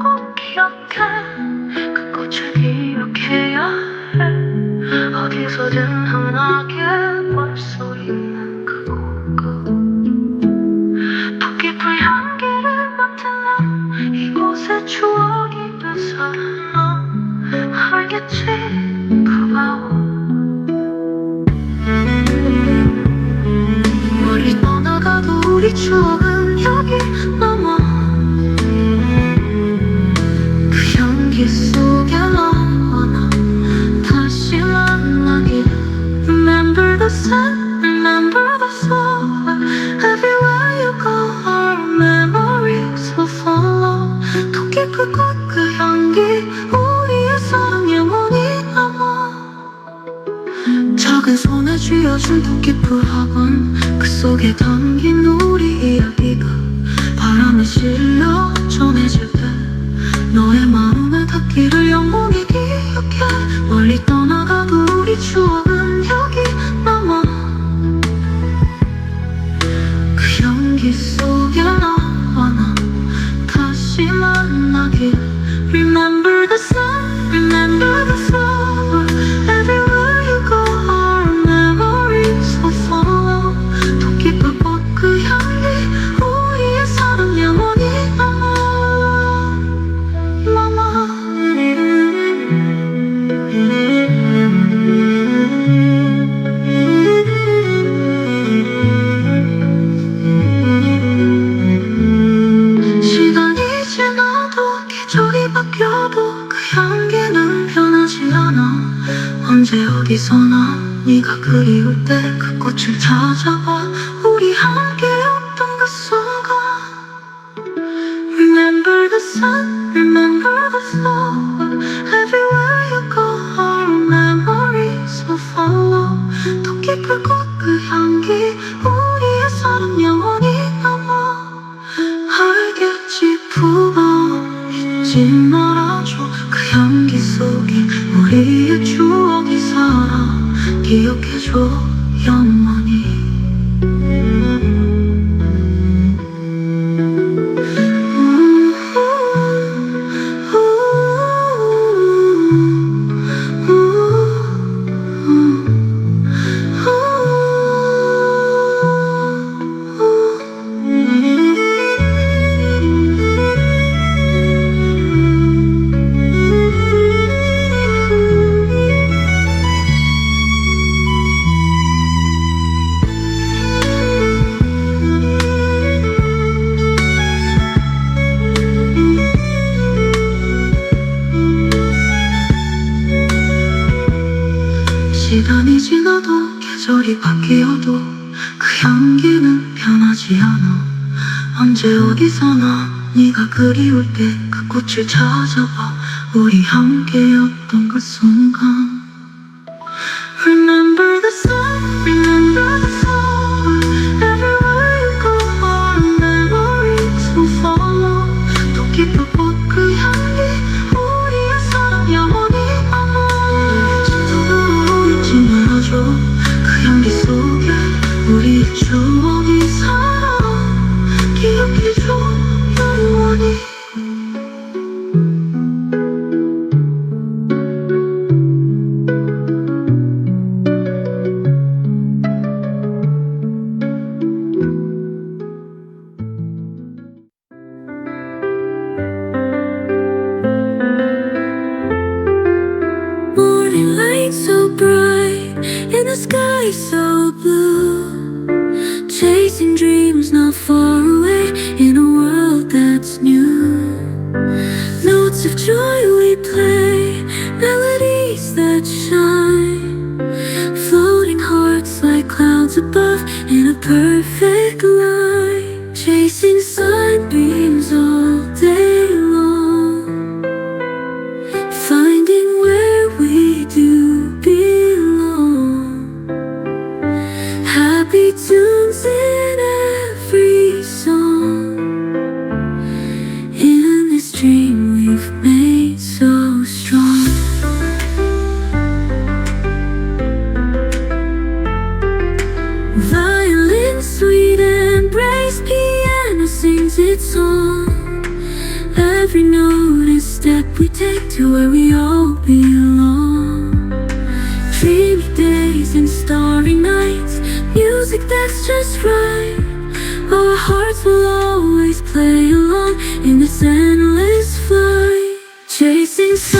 꼭 기억해. 그 꽃을 기억해야 해. 어디서든 흔하게 볼 수 있는 그 곳. 토끼풀 향기를 맡으면 이곳의 추억이 되살아. 알겠지? 그 마음 멀리 떠나가도 우리 추억은 작은 손에 쥐어준 토끼풀 학원 그 속에 담 그 바뀌어도 그 향기는 변하지 않아. 언제 어디서나 네가 그리울 때 그 꽃을 찾아봐. 우리 함께였던 그 순간 Remember the sun, remember the soul Everywhere you go our memories will follow. 토끼풀 꽃그 향기 우리의 사랑 영원히 남아 알겠지 잊지 말 영원 지나도 계절이 바뀌어도 그 향기는 변하지 않아. 언제 어디서나 네가 그리울 때 그 꽃을 찾아봐. 우리 함께였던 그 순간 Chasing dreams not far away in a world that's new. Notes of joy we play, melodies that shine. Floating hearts like clouds above in a perfect line. song. Every note and step we take to where we all belong. Dreamy days and starry nights, music that's just right. Our hearts will always play along in this endless flight, chasing.